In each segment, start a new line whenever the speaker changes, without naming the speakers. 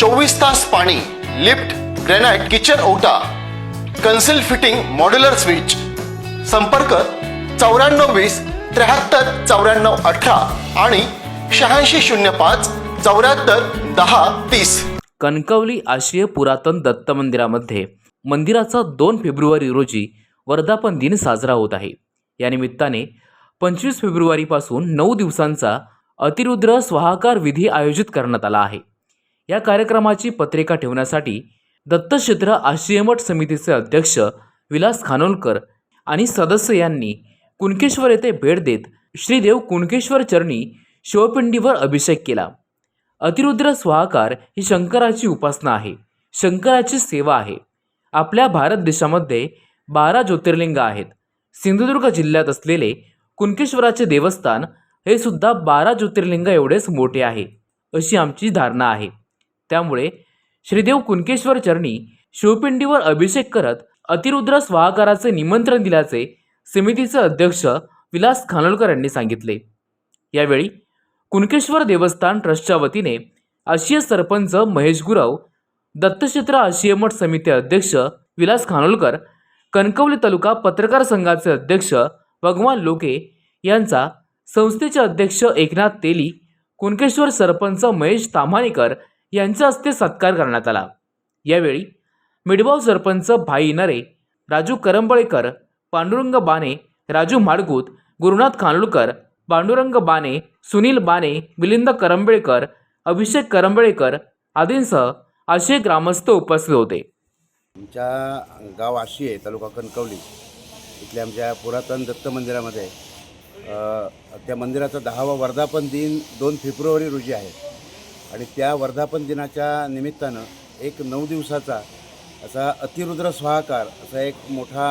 चोवीस तास पाणी लिफ्ट ग्रॅनाइट किचन ओटा कन्सिल फिटिंग मॉड्युलर स्विच. संपर्क चौऱ्याण्णव वीस त्र्याहत्तर चौऱ्याण्णव अठरा आणि शहाऐंशी शून्य पाच चौऱ्याहत्तर दहा तीस.
कणकवली आशिय पुरातन दत्त मंदिरामध्ये मंदिराचा दोन फेब्रुवारी रोजी वर्धापन दिन साजरा होत आहे. या निमित्ताने पंचवीस फेब्रुवारीपासून नऊ दिवसांचा अतिरुद्र स्वाहाकार विधी आयोजित करण्यात आला आहे. या कार्यक्रमाची पत्रिका ठेवण्यासाठी दत्तक्षेत्र आशियमठ समितीचे अध्यक्ष विलास खानोलकर आणि सदस्य यांनी कुणकेश्वर येथे भेट देत श्रीदेव कुणकेश्वर चरणी शिवपिंडीवर अभिषेक केला. अतिरुद्र स्वाहाकार ही शंकराची उपासना आहे. शंकराची सेवा आहे. आपल्या भारत देशामध्ये बारा ज्योतिर्लिंग आहेत. सिंधुदुर्ग जिल्ह्यात असलेले कुणकेश्वराचे देवस्थान हे सुद्धा बारा ज्योतिर्लिंग एवढेच मोठे आहे अशी आमची धारणा आहे. त्यामुळे श्रीदेव कुणकेश्वर चरणी शिवपिंडीवर अभिषेक करत अतिरुद्र स्वाहाकाराचे निमंत्रण दिल्याचे समितीचे अध्यक्ष विलास खानोलकर यांनी सांगितले. यावेळी कुणकेश्वर देवस्थान ट्रस्टच्या वतीने आशिय सरपंच महेश गुरव दत्तक्षेत्र आशियमठ समिती अध्यक्ष विलास खानोलकर कणकवली तालुका पत्रकार संघाचे अध्यक्ष भगवान लोके यांचा संस्थेचे अध्यक्ष एकनाथ तेली कुणकेश्वर सरपंच महेश ताम्हाणेकर यांच्या हस्ते सत्कार करण्यात आला. यावेळी मिडबाव सरपंच भाई नरे राजू करंबळेकर पांडुरंग बाने राजू माडगूत गुरुनाथ खानोलकर पांडुरंग बाने सुनील बाने मिलिंद करंबळेकर अभिषेक करंबळेकर आदींसह असे ग्रामस्थ उपस्थित होते.
आमच्या गाव आशी आहे तालुका कणकवली. इथल्या आमच्या पुरातन दत्त मंदिरामध्ये त्या मंदिराचा दहावा वर्धापन दिन दोन फेब्रुवारी रोजी आहे. आणि त्या वर्धापन दिनाच्या निमित्तानं एक नऊ दिवसाचा असा अतिरुद्र स्वाहाकार असा एक मोठा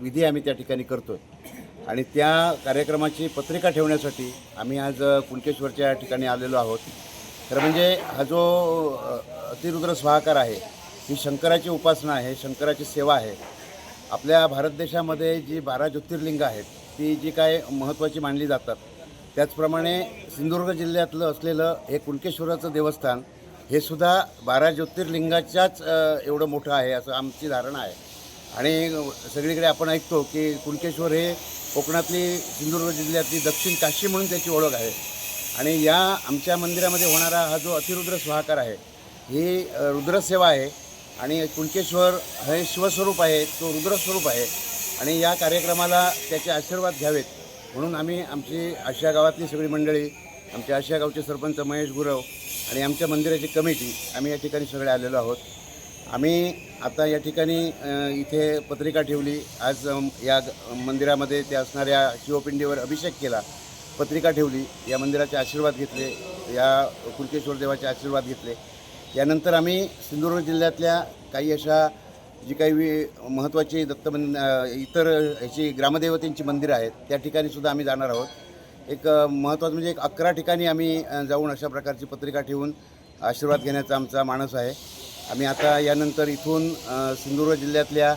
विधी आम्ही त्या ठिकाणी करतो आहे आणि त्या कार्यक्रमाची पत्रिका ठेवण्यासाठी आम्ही आज कुणकेश्वरच्या ठिकाणी आलेलो आहोत. तर म्हणजे हा जो अतिरुद्र स्वाहाकार आहे ही शंकराची उपासना आहे शंकराची सेवा आहे. आपल्या भारत देशामध्ये जी बारा ज्योतिर्लिंग आहेत ती जी काय महत्त्वाची मानली जातात त्याचप्रमाणे सिंधुदुर्ग जिल्ह्यातलं असलेलं हे कुणकेश्वराचं देवस्थान हे सुद्धा बारा ज्योतिर्लिंगाच्याच एवढं मोठं आहे असं आमची धारणा आहे. आणि सगळीकडे आपण ऐकतो की कुणकेश्वर हे कोकणातली सिंधुदुर्ग जिल्ह्यातली दक्षिण काशी म्हणून त्याची ओळख आहे. आणि या आमच्या मंदिरामध्ये होणारा हा जो अतिरुद्र स्वाहाकार आहे ही रुद्रसेवा आहे. आणि कुणकेश्वर हे शिवस्वरूप आहे तो रुद्रस्वरूप आहे. आणि या कार्यक्रमाला त्याचे आशीर्वाद घ्यावेत. म्हणून आम्ही आमची आशिया गावातली सगळी मंडळी आमच्या आशिया गावचे सरपंच महेश गुरव आणि आमच्या मंदिराची कमिटी आम्ही या ठिकाणी सगळे आलेलो आहोत. आम्ही आता या ठिकाणी इथे पत्रिका ठेवली. आज या मंदिरामध्ये त्या असणाऱ्या शिवपिंडीवर अभिषेक केला. पत्रिका ठेवली. या मंदिराचे आशीर्वाद घेतले. या कुलकेश्वर देवाचे आशीर्वाद घेतले. यानंतर आम्ही सिंधुदुर्ग जिल्ह्यातल्या काही अशा जी काही वि महत्त्वाची दत्त इतर ह्याची ग्रामदेवतेंची मंदिरं आहेत त्या ठिकाणी सुद्धा आम्ही जाणार आहोत. एक महत्त्वाचं म्हणजे एक अकरा ठिकाणी आम्ही जाऊन अशा प्रकारची पत्रिका ठेवून आशीर्वाद घेण्याचा आमचा मानस आहे. आम्ही आता यानंतर इथून सिंधुदुर्ग जिल्ह्यातल्या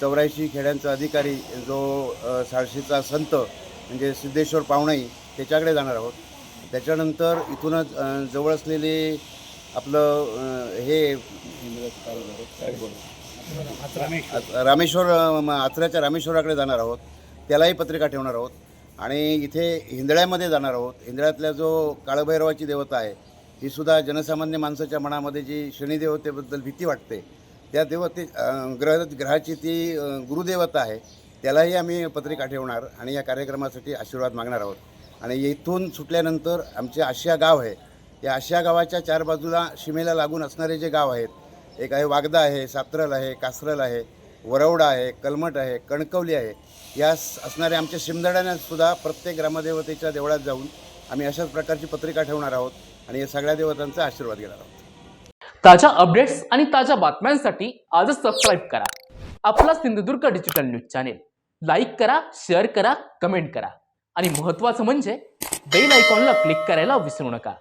चौऱ्याऐंशी खेड्यांचा अधिकारी जो साळशीचा संत म्हणजे सिद्धेश्वर पाहुणाई त्याच्याकडे जाणार आहोत. त्याच्यानंतर इथूनच जवळ असलेले आपलं हे रामेश्वर. आचऱ्याच्या रामेश्वराकडे जाणार आहोत. त्यालाही पत्रिका ठेवणार आहोत. आणि इथे हिंदळ्यामध्ये जाणार आहोत. हिंदळ्यातल्या जो काळभैरवाची देवता आहे ही सुद्धा जनसामान्य माणसाच्या मनामध्ये जी शनिदेवतेबद्दल भीती वाटते त्या देवते ग्रह ग्रहाची ती गुरुदेवता आहे त्यालाही आम्ही पत्रिका ठेवणार आणि या कार्यक्रमासाठी आशीर्वाद मागणार आहोत. आणि इथून सुटल्यानंतर आमचे आशिया गाव आहे. या आशिया गावाच्या चार बाजूला सीमेला लागून असणारे जे गाव आहेत एक आहे वागदा आहे सात्रल आहे कासरल आहे वरवडा आहे कलमट आहे कणकवली आहे. या असणाऱ्या आमच्या शिमदड्याने सुद्धा प्रत्येक ग्रामदेवतेच्या देवळात जाऊन आम्ही अशाच प्रकारची पत्रिका ठेवणार आहोत आणि या सगळ्या देवतांचा आशीर्वाद घेणार आहोत.
ताज्या अपडेट्स आणि ताज्या बातम्यांसाठी आजच सबस्क्राईब करा. आपला Sindhudurg digital news channel like करा शेअर करा कमेंट करा. आणि महत्त्वाचं म्हणजे बेल आयकॉनला क्लिक करायला विसरू नका.